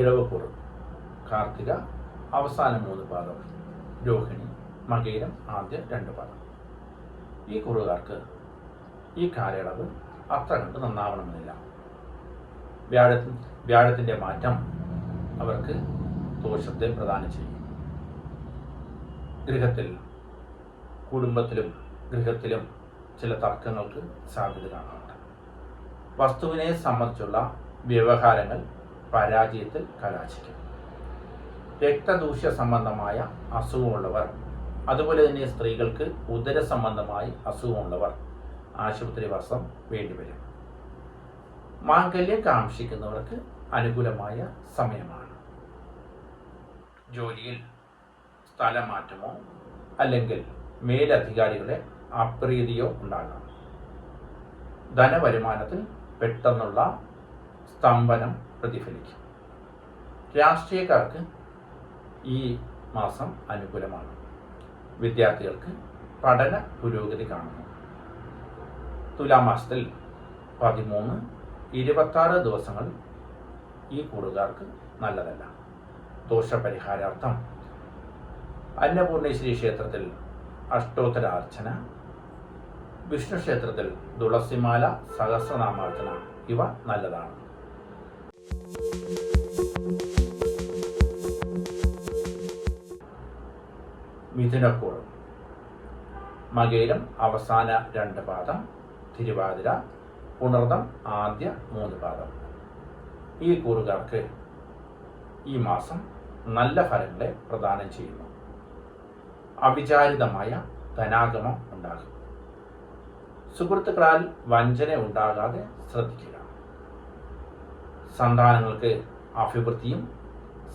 ഇടവക്കൂറ് കാർത്തിക അവസാന മൂന്ന് പാദം രോഹിണി മകയിരം ആദ്യ രണ്ട് പാദം. ഈ കുറുകാർക്ക് ഈ കാലയളവ് അത്ര കണ്ട് നന്നാവണമെന്നില്ല. വ്യാഴ വ്യാഴത്തിന്റെ മാറ്റം അവർക്ക് ദോഷത്തെ പ്രദാനം ചെയ്യും. ഗൃഹത്തിൽ കുടുംബത്തിലും ഗൃഹത്തിലും ചില തർക്കങ്ങൾക്ക് സാധ്യത കാണുന്നുണ്ട് വസ്തുവിനെ സംബന്ധിച്ചുള്ള വ്യവഹാരങ്ങൾ പരാജയത്തിൽ കലാശിക്കും. രക്തദൂഷ്യ സംബന്ധമായ അസുഖമുള്ളവർ അതുപോലെ തന്നെ സ്ത്രീകൾക്ക് ഉദര സംബന്ധമായി അസുഖമുള്ളവർ ആശുപത്രി വാസം വേണ്ടിവരും. മാംഗല്യം കാക്ഷിക്കുന്നവർക്ക് അനുകൂലമായ സമയമാണ്. ജോലിയിൽ സ്ഥലമാറ്റമോ അല്ലെങ്കിൽ മേലധികാരികളെ അപ്രീതിയോ ഉണ്ടാകാം. ധനവരുമാനത്തിൽ പെട്ടെന്നുള്ള സ്തംഭനം പ്രതിഫലിക്കും. രാഷ്ട്രീയക്കാർക്ക് ഈ മാസം അനുകൂലമാണ്. വിദ്യാർത്ഥികൾക്ക് പഠന പുരോഗതി കാണുന്നു. തുലാം മാസത്തിൽ പതിമൂന്ന് ഇരുപത്താറ് ദിവസങ്ങൾ ഈ കൂടുകാർക്ക് നല്ലതല്ല. ദോഷപരിഹാരാർത്ഥം അന്നപൂർണേശ്വരി ക്ഷേത്രത്തിൽ അഷ്ടോത്തരാർച്ചന വിഷ്ണു ക്ഷേത്രത്തിൽ തുളസിമാല സഹസ്രനാമാർച്ചന ഇവ നല്ലതാണ്. മിഥുനക്കൂറ് മകേരം അവസാന രണ്ട് പാദം. തിരുവാതിര പുണർദം ആദ്യ മൂന്ന് പാദം. ഈ കൂറുകാർക്ക് ഈ മാസം നല്ല ഫലങ്ങളെ പ്രദാനം ചെയ്യുന്നു. അവിചാരിതമായ ധനാഗമം ഉണ്ടാകും. സുഹൃത്തുക്കളാൽ വഞ്ചന ഉണ്ടാകാതെ ശ്രദ്ധിക്കുക. സന്താനങ്ങൾക്ക് അഭിവൃദ്ധിയും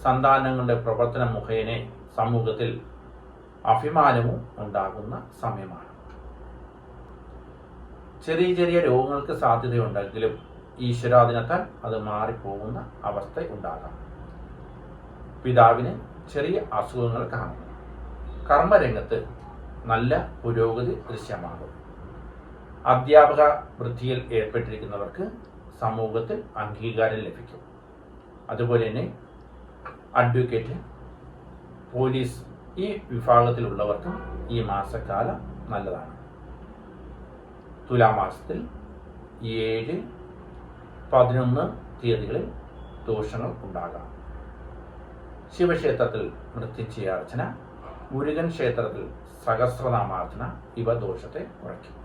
സന്താനങ്ങളുടെ പ്രവർത്തന മുഖേന സമൂഹത്തിൽ അഭിമാനവും ഉണ്ടാകുന്ന സമയമാണ്. ചെറിയ ചെറിയ രോഗങ്ങൾക്ക് സാധ്യതയുണ്ടെങ്കിലും ഈശ്വരാധീനത്താൽ അത് മാറിപ്പോകുന്ന അവസ്ഥ ഉണ്ടാകാം. പിതാവിന് ചെറിയ അസുഖങ്ങൾ കാണും. കർമ്മരംഗത്ത് നല്ല പുരോഗതി ദൃശ്യമാകും. അധ്യാപക വൃത്തിയിൽ ഏർപ്പെട്ടിരിക്കുന്നവർക്ക് സമൂഹത്തിൽ അംഗീകാരം ലഭിക്കും. അതുപോലെ തന്നെ അഡ്വക്കേറ്റ് പോലീസ് ഈ വിഭാഗത്തിലുള്ളവർക്കും ഈ മാസക്കാലം നല്ലതാണ്. തുലാമാസത്തിൽ ഏഴ് പതിനൊന്ന് തീയതികളിൽ ദോഷങ്ങൾ ഉണ്ടാകാം. ശിവക്ഷേത്രത്തിൽ മൃത്യുച്ചയാർച്ചന മുരുകൻ ക്ഷേത്രത്തിൽ സഹസ്രനാമാർച്ചന ഇവ ദോഷത്തെ കുറയ്ക്കും.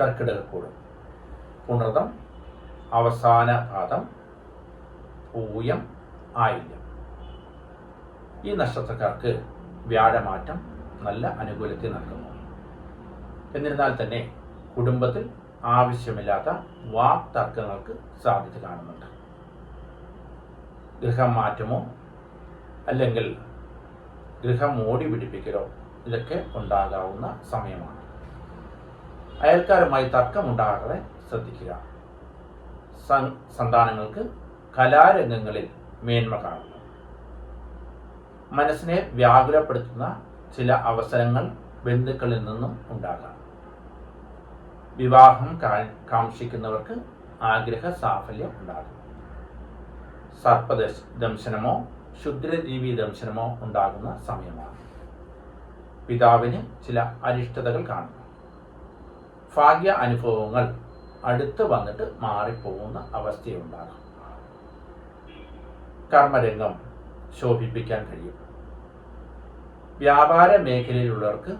കർക്കിടകക്കൂട്. പുണർതം അവസാന പാദം പൂയം ആയില്യം. ഈ നക്ഷത്രക്കാർക്ക് വ്യാഴമാറ്റം നല്ല അനുകൂലത്തെ നൽകുന്നു. എന്നിരുന്നാൽ തന്നെ കുടുംബത്തിൽ ആവശ്യമില്ലാത്ത വാക് തർക്കങ്ങൾക്ക് സാധ്യത കാണുന്നുണ്ട്. ഗൃഹം മാറ്റമോ അല്ലെങ്കിൽ ഗൃഹം ഓടി പിടിപ്പിക്കലോ ഇതൊക്കെ ഉണ്ടാകാവുന്ന സമയമാണ്. അയൽക്കാരുമായി തർക്കമുണ്ടാകാതെ ശ്രദ്ധിക്കുക. സന്താനങ്ങൾക്ക് കലാരംഗങ്ങളിൽ മേന്മ കാണുന്നു. മനസ്സിനെ വ്യാകുലപ്പെടുത്തുന്ന ചില അവസരങ്ങൾ ബന്ധുക്കളിൽ നിന്നും ഉണ്ടാകാം. വിവാഹം കാക്ഷിക്കുന്നവർക്ക് ആഗ്രഹ സാഫല്യം ഉണ്ടാകും. സർപ്പദശ ദംശനമോ ക്ഷുദ്രജീവി ദംശനമോ ഉണ്ടാകുന്ന സമയമാണ്. പിതാവിന് ചില അരിഷ്ടതകൾ കാണുന്നു ഭാഗ്യ അനുഭവങ്ങൾ അടുത്ത് വന്നിട്ട് മാറിപ്പോകുന്ന അവസ്ഥയുണ്ടാകാം. കർമ്മരംഗം ശോഭിപ്പിക്കാൻ കഴിയും. വ്യാപാര മേഖലയിലുള്ളവർക്ക്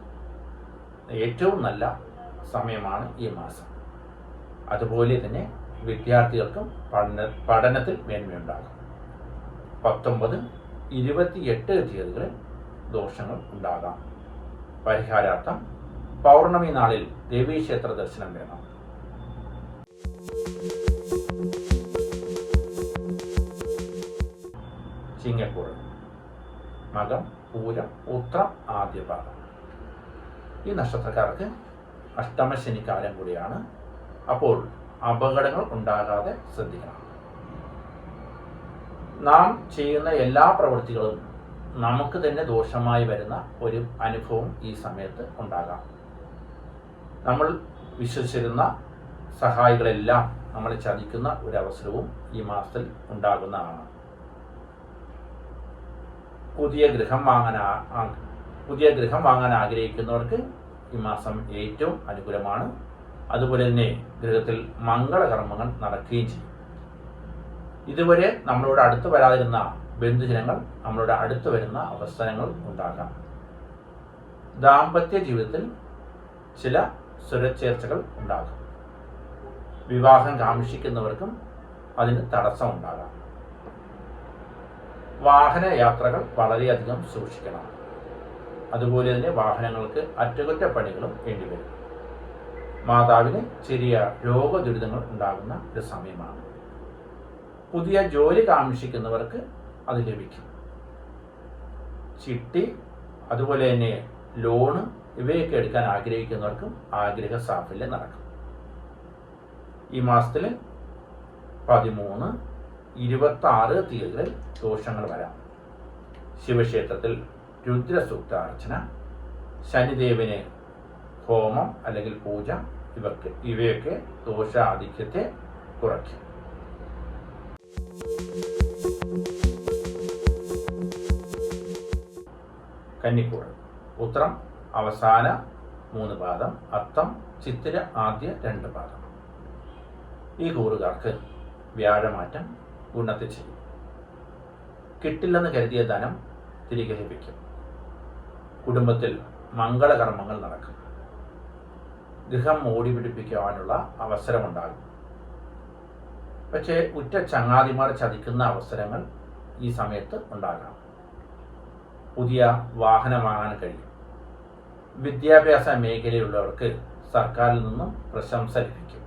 ഏറ്റവും നല്ല സമയമാണ് ഈ മാസം. അതുപോലെ തന്നെ വിദ്യാർത്ഥികൾക്കും പഠന പഠനത്തിൽ മേന്മയുണ്ടാകും. പത്തൊമ്പത് ഇരുപത്തിയെട്ട് തീയതികളിൽ ദോഷങ്ങൾ ഉണ്ടാകാം. പരിഹാരാർത്ഥം പൗർണമി നാളിൽ ദേവീക്ഷേത്ര ദർശനം വേണം. ചിങ്ങക്കൂറ് മകം പൂരം ഉത്രം ആദ്യപാദം ഈ നക്ഷത്രക്കാർക്ക് അഷ്ടമശനിക്കാലം കൂടിയാണ്. അപ്പോൾ അപകടങ്ങൾ ഉണ്ടാകാതെ ശ്രദ്ധിക്കണം. നാം ചെയ്യുന്ന എല്ലാ പ്രവൃത്തികളും നമുക്ക് തന്നെ ദോഷമായി വരുന്ന ഒരു അനുഭവം ഈ സമയത്ത് ഉണ്ടാകാം. നമ്മൾ വിശ്വസിച്ചിരുന്ന സഹായികളെല്ലാം നമ്മൾ ചതിക്കുന്ന അവസരവും ഈ മാസത്തിൽ ഉണ്ടാകുന്നതാണ്. പുതിയ ഗൃഹം വാങ്ങാൻ പുതിയ ഗൃഹം വാങ്ങാൻ ആഗ്രഹിക്കുന്നവർക്ക് ഈ മാസം ഏറ്റവും അനുകൂലമാണ്. അതുപോലെ തന്നെ ഗൃഹത്തിൽ മംഗളകർമ്മങ്ങൾ നടക്കുകയും ചെയ്യും. ഇതുവരെ നമ്മളോട് അടുത്ത് വരാതിരുന്ന ബന്ധുജനങ്ങൾ നമ്മളോട് അടുത്ത് വരുന്ന അവസരങ്ങൾ ഉണ്ടാകാം. ദാമ്പത്യ ജീവിതത്തിൽ ചില സ്വരച്ചേർച്ചകൾ ഉണ്ടാകും. വിവാഹം കാക്ഷിക്കുന്നവർക്കും അതിന് തടസ്സം ഉണ്ടാകാം. വാഹന യാത്രകൾ വളരെയധികം സൂക്ഷിക്കണം. അതുപോലെ തന്നെ വാഹനങ്ങൾക്ക് അറ്റകുറ്റപ്പണികളും വേണ്ടിവരും മാതാവിന് ചെറിയ രോഗദുരിതങ്ങൾ ഉണ്ടാകുന്ന ഒരു സമയമാണ്. പുതിയ ജോലി കാക്ഷിക്കുന്നവർക്ക് അത് ലഭിക്കും. ചിട്ടി അതുപോലെ തന്നെ ലോണ് ഇവയൊക്കെ എടുക്കാൻ ആഗ്രഹിക്കുന്നവർക്കും ആഗ്രഹ സാഫല്യം നടക്കും. ഈ മാസത്തിൽ പതിമൂന്ന് ഇരുപത്തി ആറ് തീയതികളിൽ ദോഷങ്ങൾ വരാം. ശിവക്ഷേത്രത്തിൽ രുദ്രസൂക്ത അർച്ചന ശനിദേവന് ഹോമം അല്ലെങ്കിൽ പൂജ ഇവക്ക് ഇവയൊക്കെ ദോഷാധിക്യത്തെ കുറയ്ക്കും. കന്നിക്കൂട് ഉത്രം അവസാന മൂന്ന് പാദം അത്തം ചിത്തിര ആദ്യ രണ്ട് പാദം. ഈ കൂറുകാർക്ക് വ്യാഴമാറ്റം ഗുണത്തെ ചെയ്യും. കിട്ടില്ലെന്ന് കരുതിയ ധനം തിരികെ ലഭിക്കും. കുടുംബത്തിൽ മംഗളകർമ്മങ്ങൾ നടക്കും. ഗൃഹം മോടി പിടിപ്പിക്കുവാനുള്ള അവസരമുണ്ടാകും. പക്ഷേ ഉറ്റ ചങ്ങാതിമാർ ചതിക്കുന്ന അവസരങ്ങൾ ഈ സമയത്ത് ഉണ്ടാകാം. പുതിയ വാഹനം വാങ്ങാൻ കഴിയും. വിദ്യാഭ്യാസ മേഖലയിലുള്ളവർക്ക് സർക്കാരിൽ നിന്നും പ്രശംസ ലഭിക്കും.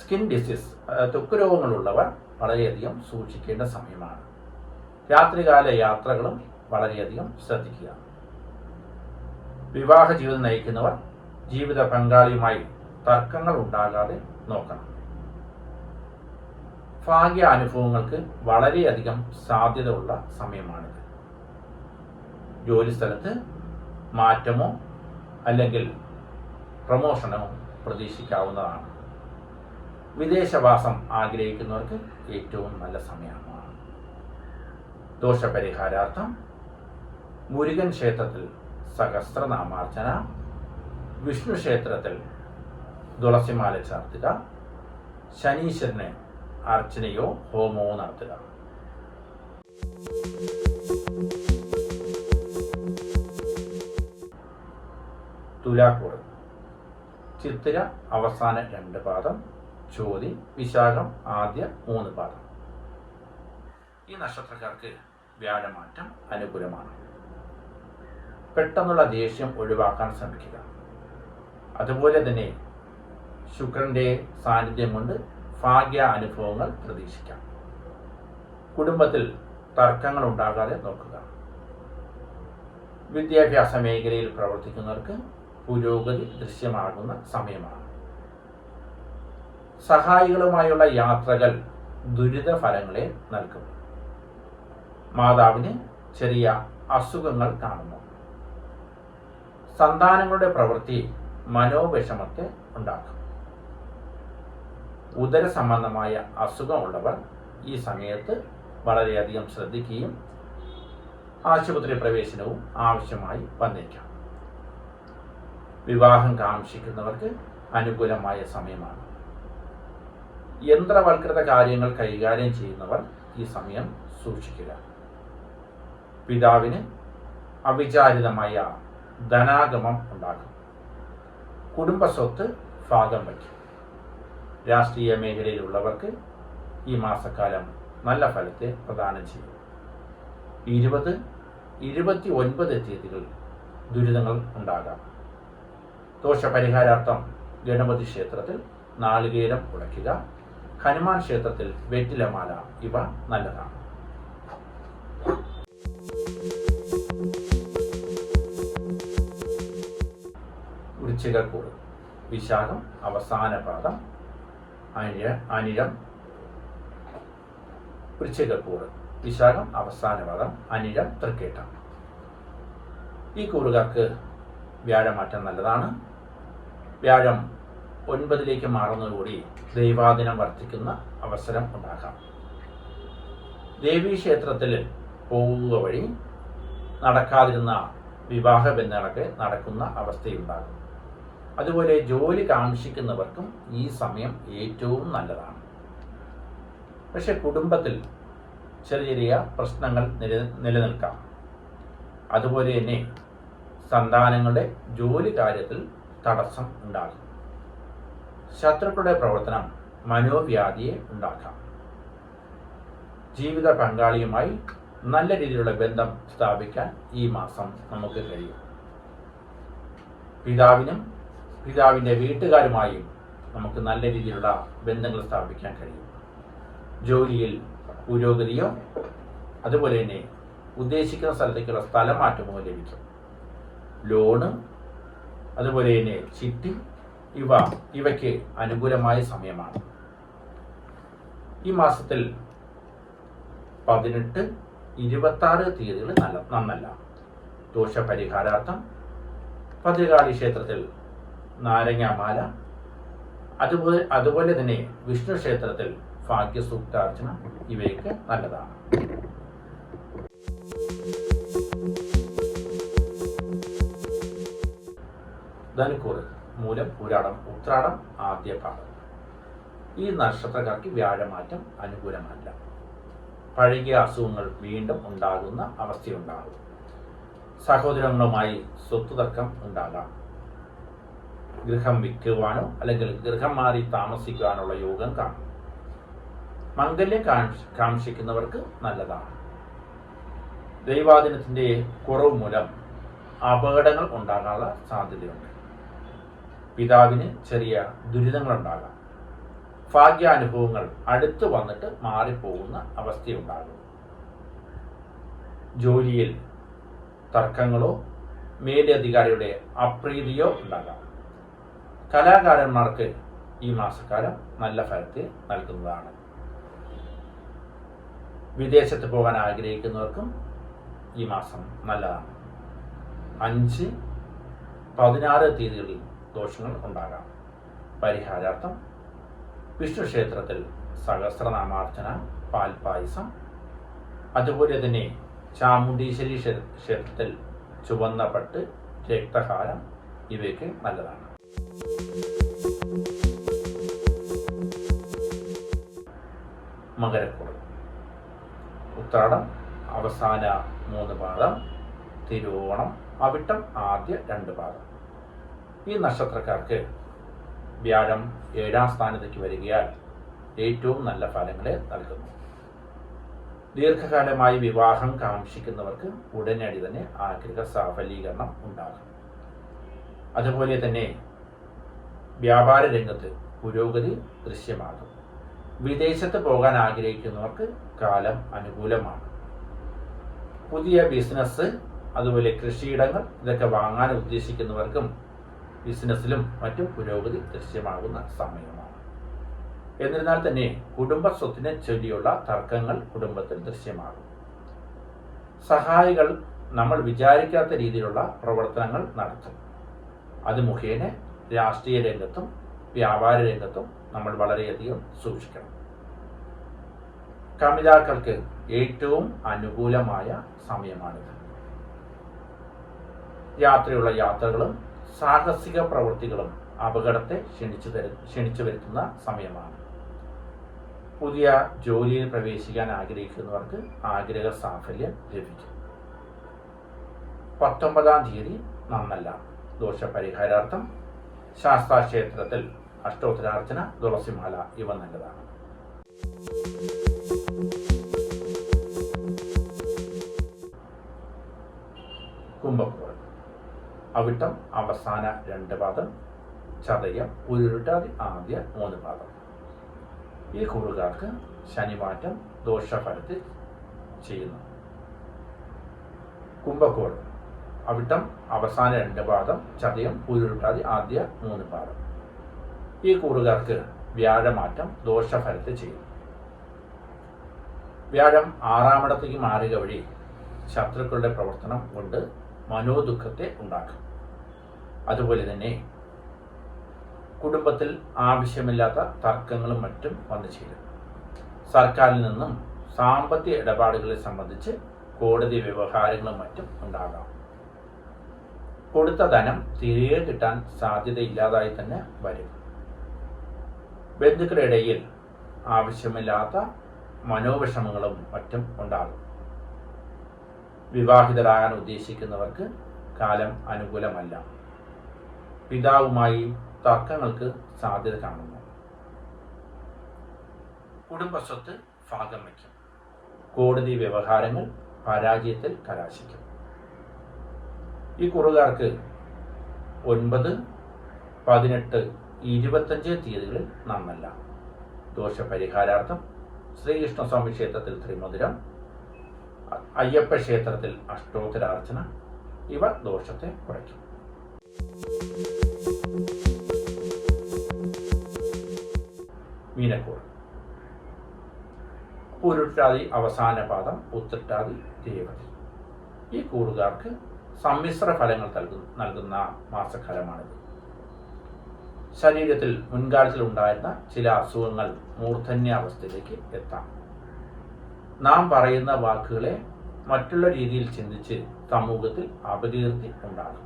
സ്കിൻ ഡിസീസ് തൊക്ക് രോഗങ്ങളുള്ളവർ വളരെയധികം സൂക്ഷിക്കേണ്ട സമയമാണ്. രാത്രികാല യാത്രകളും വളരെയധികം ശ്രദ്ധിക്കുക. വിവാഹ ജീവിതം നയിക്കുന്നവർ ജീവിത പങ്കാളിയുമായി തർക്കങ്ങൾ ഉണ്ടാകാതെ നോക്കണം. ഭാഗ്യ അനുഭവങ്ങൾക്ക് വളരെയധികം സാധ്യതയുള്ള സമയമാണിത്. ജോലി സ്ഥലത്ത് മാറ്റമോ അല്ലെങ്കിൽ പ്രമോഷനോ പ്രതീക്ഷിക്കാവുന്നതാണ്. വിദേശവാസം ആഗ്രഹിക്കുന്നവർക്ക് ഏറ്റവും നല്ല സമയമാണ്. ദോഷപരിഹാരാർത്ഥം മുരുകൻ ക്ഷേത്രത്തിൽ സഹസ്രനാമാർച്ചന വിഷ്ണു ക്ഷേത്രത്തിൽ തുളസിമാല ചാർത്തുക ശനീശ്വരന് അർച്ചനയോ ഹോമമോ നടത്തുക. തുലാക്കൂട്. ചിത്തിര അവസാന രണ്ട് പാദം. ചോതി വിശാഖം ആദ്യ മൂന്ന് പാദം. ഈ നക്ഷത്രക്കാർക്ക് വ്യാഴമാറ്റം അനുകൂലമാണ്. പെട്ടെന്നുള്ള ദേഷ്യം ഒഴിവാക്കാൻ ശ്രമിക്കുക. അതുപോലെ തന്നെ ശുക്രന്റെ സാന്നിധ്യം കൊണ്ട് ഭാഗ്യ അനുഭവങ്ങൾ പ്രതീക്ഷിക്കാം. കുടുംബത്തിൽ തർക്കങ്ങൾ ഉണ്ടാകാതെ നോക്കുക. വിദ്യാഭ്യാസ മേഖലയിൽ പ്രവർത്തിക്കുന്നവർക്ക് പുരോഗതി ദൃശ്യമാകുന്ന സമയമാണ്. സഹായികളുമായുള്ള യാത്രകൾ ദുരിത ഫലങ്ങളെ നൽകും മാതാവിന് ചെറിയ അസുഖങ്ങൾ കാണുന്നു. സന്താനങ്ങളുടെ പ്രവൃത്തി മനോവിഷമത്തെ ഉണ്ടാക്കും. ഉദര സംബന്ധമായ അസുഖമുള്ളവർ ഈ സമയത്ത് വളരെയധികം ശ്രദ്ധിക്കുകയും ആശുപത്രി പ്രവേശനവും ആവശ്യമായി വന്നേക്കാം. വിവാഹം കാക്ഷിക്കുന്നവർക്ക് അനുകൂലമായ സമയമാണ്. യന്ത്രവൽകൃത കാര്യങ്ങൾ കൈകാര്യം ചെയ്യുന്നവർ ഈ സമയം സൂക്ഷിക്കുക. പിതാവിന് അവിചാരിതമായ ധനാഗമം ഉണ്ടാകും കുടുംബസ്വത്ത് ഭാഗം വയ്ക്കും. രാഷ്ട്രീയ മേഖലയിലുള്ളവർക്ക് ഈ മാസക്കാലം നല്ല ഫലത്തെ പ്രദാനം ചെയ്യും. ഇരുപത് ഇരുപത്തി ഒൻപത് തീയതികളിൽ ദുരിതങ്ങൾ ഉണ്ടാകാം. ദോഷപരിഹാരാർത്ഥം ഗണപതി ക്ഷേത്രത്തിൽ നാളികേരം ഉടയ്ക്കുക. ഹനുമാൻ ക്ഷേത്രത്തിൽ വെറ്റിലമാല ഇവ നല്ലതാണ്. വൃശ്ചികക്കൂട് വിശാഖം അവസാന പാദം അനിഴ അനിഴം. വൃശ്ചികക്കൂട് വിശാഖം അവസാന പാദം അനിഴം തൃക്കേട്ടം. ഈ കൂറുകാർക്ക് വ്യാഴമാറ്റം നല്ലതാണ്. വ്യാഴം ഒൻപതിലേക്ക് മാറുന്നതോടുകൂടി ദൈവാദിനം വർദ്ധിക്കുന്ന അവസരം ഉണ്ടാകാം ദേവീക്ഷേത്രത്തിൽ പോവുക വഴി നടക്കാതിരുന്ന വിവാഹ ബന്ധങ്ങളൊക്കെ നടക്കുന്ന അവസ്ഥയുണ്ടാകും. അതുപോലെ ജോലി കാക്ഷിക്കുന്നവർക്കും ഈ സമയം ഏറ്റവും നല്ലതാണ്. പക്ഷെ കുടുംബത്തിൽ ചെറിയ ചെറിയ പ്രശ്നങ്ങൾ നില നിലനിൽക്കാം. അതുപോലെ തന്നെ സന്താനങ്ങളുടെ ജോലി കാര്യത്തിൽ തടസ്സം ഉണ്ടാകും. ശത്രുക്കളുടെ പ്രവർത്തനം മനോവ്യാധിയെ ഉണ്ടാക്കാം. ജീവിത പങ്കാളിയുമായി നല്ല രീതിയിലുള്ള ബന്ധം സ്ഥാപിക്കാൻ ഈ മാസം നമുക്ക് കഴിയും. പിതാവിനും പിതാവിന്റെ വീട്ടുകാരുമായും നമുക്ക് നല്ല രീതിയിലുള്ള ബന്ധങ്ങൾ സ്ഥാപിക്കാൻ കഴിയും. ജോലിയിൽ പുരോഗതിയോ അതുപോലെ തന്നെ ഉദ്ദേശിക്കുന്ന സ്ഥലത്തേക്കുള്ള സ്ഥലം മാറ്റമോ ലഭിക്കും. ലോണ് അതുപോലെ തന്നെ ചിട്ടി ഇവ ഇവയ്ക്ക് അനുകൂലമായ സമയമാണ്. ഈ മാസത്തിൽ പതിനെട്ട് ഇരുപത്തി ആറ് തീയതികൾ നല്ല നന്നല്ല. ദോഷപരിഹാരാർത്ഥം ഭദ്രകാളി ക്ഷേത്രത്തിൽ നാരങ്ങാമാല അതുപോലെ അതുപോലെ തന്നെ വിഷ്ണു ക്ഷേത്രത്തിൽ ഭാഗ്യസൂക്താർച്ചന ഇവയൊക്കെ നല്ലതാണ്. ധനുക്കൂറ് മൂലം പുരാടം ഉത്രാടം ആദ്യപാദം ഈ നക്ഷത്രക്കാർക്ക് വ്യാഴമാറ്റം അനുകൂലമല്ല. പഴകിയ അസുഖങ്ങൾ വീണ്ടും ഉണ്ടാകുന്ന അവസ്ഥയുണ്ടാകും. സഹോദരങ്ങളുമായി സ്വത്ത് തർക്കം ഉണ്ടാകാം. ഗൃഹം വിൽക്കുവാനോ അല്ലെങ്കിൽ ഗൃഹം മാറി താമസിക്കുവാനുള്ള യോഗം കാണും. മംഗല്യം കാക്ഷിക്കുന്നവർക്ക് നല്ലതാണ്. ദൈവാദിനത്തിന്റെ കുറവ് മൂലം അപകടങ്ങൾ ഉണ്ടാകാനുള്ള സാധ്യതയുണ്ട്. പിതാവിന് ചെറിയ ദുരിതങ്ങൾ ഉണ്ടാകാം ഭാഗ്യാനുഭവങ്ങൾ അടുത്ത് വന്നിട്ട് മാറിപ്പോകുന്ന അവസ്ഥയുണ്ടാകും. ജോലിയിൽ തർക്കങ്ങളോ മേലധികാരിയുടെ അപ്രീതിയോ ഉണ്ടാകാം. കലാകാരന്മാർക്ക് ഈ മാസക്കാലം നല്ല ഫലത്തെ നൽകുന്നതാണ്. വിദേശത്ത് പോകാൻ ആഗ്രഹിക്കുന്നവർക്കും ഈ മാസം നല്ലതാണ്. അഞ്ച് പതിനാറ് തീയതികളിൽ ദോഷങ്ങൾ ഉണ്ടാകാം. പരിഹാരാർത്ഥം വിഷ്ണു ക്ഷേത്രത്തിൽ സഹസ്രനാമാർച്ചന പാൽപായസം അതുപോലെ തന്നെ ചാമുണ്ടീശ്വരി ക്ഷേ- ക്ഷേത്രത്തിൽ ചുവന്ന പട്ട് രക്തഹാരം ഇവയൊക്കെ നല്ലതാണ്. മകരക്കുറവ് ഉത്രാടം അവസാന മൂന്ന് പാദം തിരുവോണം അവിട്ടം ആദ്യ രണ്ട് പാദം. ഈ നക്ഷത്രക്കാർക്ക് വ്യാഴം ഏഴാം സ്ഥാനത്തേക്ക് വരികയാൽ ഏറ്റവും നല്ല ഫലങ്ങളെ നൽകുന്നു. ദീർഘകാലമായി വിവാഹം കാക്ഷിക്കുന്നവർക്ക് ഉടനടി തന്നെ ആഗ്രഹ സാഫലീകരണം ഉണ്ടാകും. അതുപോലെ തന്നെ വ്യാപാര രംഗത്ത് പുരോഗതി ദൃശ്യമാകും. വിദേശത്ത് പോകാൻ ആഗ്രഹിക്കുന്നവർക്ക് കാലം അനുകൂലമാണ്. പുതിയ ബിസിനസ് അതുപോലെ കൃഷിയിടങ്ങൾ ഇതൊക്കെ വാങ്ങാൻ ഉദ്ദേശിക്കുന്നവർക്കും ബിസിനസ്സിലും മറ്റും പുരോഗതി ദൃശ്യമാകുന്ന സമയമാണ്. എന്നിരുന്നാൽ തന്നെ കുടുംബ സ്വത്തിനെ ചൊല്ലിയുള്ള തർക്കങ്ങൾ കുടുംബത്തിൽ ദൃശ്യമാകും. സഹായികൾ നമ്മൾ വിചാരിക്കാത്ത രീതിയിലുള്ള പ്രവർത്തനങ്ങൾ നടത്തും. അത് മുഖേന രാഷ്ട്രീയ രംഗത്തും വ്യാപാര രംഗത്തും നമ്മൾ വളരെയധികം സൂക്ഷിക്കണം. കമിതാക്കൾക്ക് ഏറ്റവും അനുകൂലമായ സമയമാണിത്. യാത്രയുള്ള യാത്രകളും സാഹസിക പ്രവൃത്തികളും അപകടത്തെ ക്ഷണിച്ചു തരു ക്ഷണിച്ചു വരുത്തുന്ന സമയമാണ്. പുതിയ ജോലിയിൽ പ്രവേശിക്കാൻ ആഗ്രഹിക്കുന്നവർക്ക് ആഗ്രഹ സാഫല്യം ലഭിക്കും. പത്തൊമ്പതാം തീയതി നന്നല്ല. ദോഷപരിഹാരാർത്ഥം ശാസ്താക്ഷേത്രത്തിൽ അഷ്ടോത്തരാർച്ചന തുളസിമാല ഇവ നല്ലതാണ്. അവിട്ടം അവസാന രണ്ട് പാദം ചതയം ഉരുട്ടാതി ആദ്യ മൂന്ന് പാദം. ഈ കൂറുകാർക്ക് ശനിമാറ്റം ദോഷഫലത്തിൽ ചെയ്യുന്നു. കുംഭക്കോൾ അവിട്ടം അവസാന രണ്ട് പാദം ചതയം ഉരുട്ടാതി ആദ്യ മൂന്ന് പാദം. ഈ കൂറുകാർക്ക് വ്യാഴമാറ്റം ദോഷഫലത്തിൽ ചെയ്യുന്നു. വ്യാഴം ആറാമിടത്തേക്ക് മാറുക വഴി ശത്രുക്കളുടെ പ്രവർത്തനം കൊണ്ട് മനോദുഃഖത്തെ ഉണ്ടാക്കും. അതുപോലെ തന്നെ കുടുംബത്തിൽ ആവശ്യമില്ലാത്ത തർക്കങ്ങളും മറ്റും വന്നു ചേരും. സർക്കാരിൽ നിന്നും സാമ്പത്തിക ഇടപാടുകളെ സംബന്ധിച്ച് കോടതി വ്യവഹാരങ്ങളും മറ്റും ഉണ്ടാകാം. കൊടുത്ത ധനം തിരികെ കിട്ടാൻ സാധ്യതയില്ലാതായി തന്നെ വരും. ബന്ധുക്കളുടെ ഇടയിൽ ആവശ്യമില്ലാത്ത മനോവിഷമങ്ങളും മറ്റും ഉണ്ടാകും. വിവാഹിതരാകാൻ ഉദ്ദേശിക്കുന്നവർക്ക് കാലം അനുകൂലമല്ല. പിതാവുമായി തർക്കങ്ങൾക്ക് സാധ്യത കാണുന്നു. കുടുംബസ്വത്ത് ഭാഗം വയ്ക്കും. കോടതി വ്യവഹാരങ്ങൾ പരാജയത്തിൽ കലാശിക്കും. ഈ കുറുകാർക്ക് ഒൻപത് പതിനെട്ട് ഇരുപത്തഞ്ച് തീയതികളിൽ നന്നല്ല. ദോഷപരിഹാരാർത്ഥം ശ്രീകൃഷ്ണസ്വാമി ക്ഷേത്രത്തിൽ ത്രിമധുരം അയ്യപ്പ ക്ഷേത്രത്തിൽ അഷ്ടോത്തരാർച്ചന ഇവ ദോഷത്തെ കുറയ്ക്കും. മീനക്കൂർ പൂരുട്ടാതി അവസാന പാദം ഉത്തിട്ടാതി ദേവതി ഈ കൂടുകാർക്ക് സമ്മിശ്ര ഫലങ്ങൾ നൽകുന്ന നൽകുന്ന മാസക്കാലമാണിത്. ശരീരത്തിൽ മുൻകാലത്തിൽ ഉണ്ടായിരുന്ന ചില അസുഖങ്ങൾ മൂർധന്യാവസ്ഥയിലേക്ക് എത്താം. നാം പറയുന്ന വാക്കുകളെ മറ്റുള്ള രീതിയിൽ ചിന്തിച്ച് സമൂഹത്തിൽ അപകീർത്തി ഉണ്ടാകും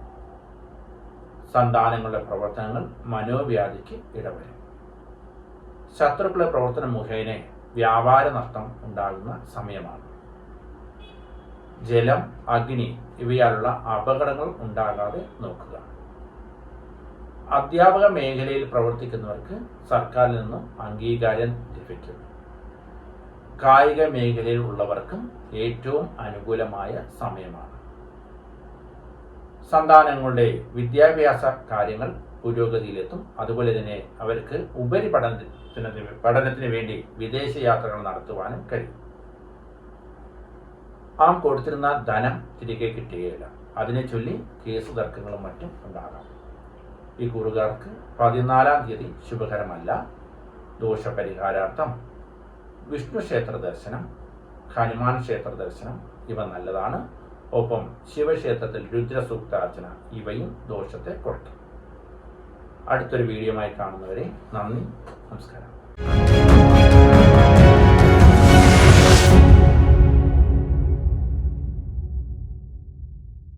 സന്താനങ്ങളുടെ പ്രവർത്തനങ്ങൾ മനോവ്യാധിക്ക് ഇടവരും. ശത്രുക്കളുടെ പ്രവർത്തന മുഖേന വ്യാപാര നഷ്ടം ഉണ്ടാകുന്ന സമയമാണ്. ജലം അഗ്നി ഇവയാലുള്ള അപകടങ്ങൾ ഉണ്ടാകാതെ നോക്കുക. അധ്യാപക മേഖലയിൽ പ്രവർത്തിക്കുന്നവർക്ക് സർക്കാരിൽ നിന്നും അംഗീകാരം ലഭിക്കും. കായിക മേഖലയിൽ ഉള്ളവർക്കും ഏറ്റവും അനുകൂലമായ സമയമാണ്. സന്താനങ്ങളുടെ വിദ്യാഭ്യാസ കാര്യങ്ങൾ പുരോഗതിയിലെത്തും. അതുപോലെ തന്നെ അവർക്ക് ഉപരിപഠനത്തിന് പഠനത്തിന് വേണ്ടി വിദേശ യാത്രകൾ നടത്തുവാനും കഴിയും. ആം കൊടുത്തിരുന്ന ധനം തിരികെ കിട്ടുകയില്ല. അതിനെ ചൊല്ലി കേസ് തർക്കങ്ങളും മറ്റും ഉണ്ടാകാം. ഈ കൂറുകാർക്ക് പതിനാലാം തീയതി ശുഭകരമല്ല. ദോഷപരിഹാരാർത്ഥം വിഷ്ണു ക്ഷേത്ര ദർശനം ഹനുമാൻ ക്ഷേത്ര ദർശനം ഇവ നല്ലതാണ്. ഒപ്പം ശിവക്ഷേത്രത്തിൽ രുദ്രസൂക്താർച്ചന ഇവയും ദോഷത്തെ കുറയ്ക്കും. അടുത്തൊരു വീഡിയോമായി കാണുന്നവരെ നന്ദി നമസ്കാരം.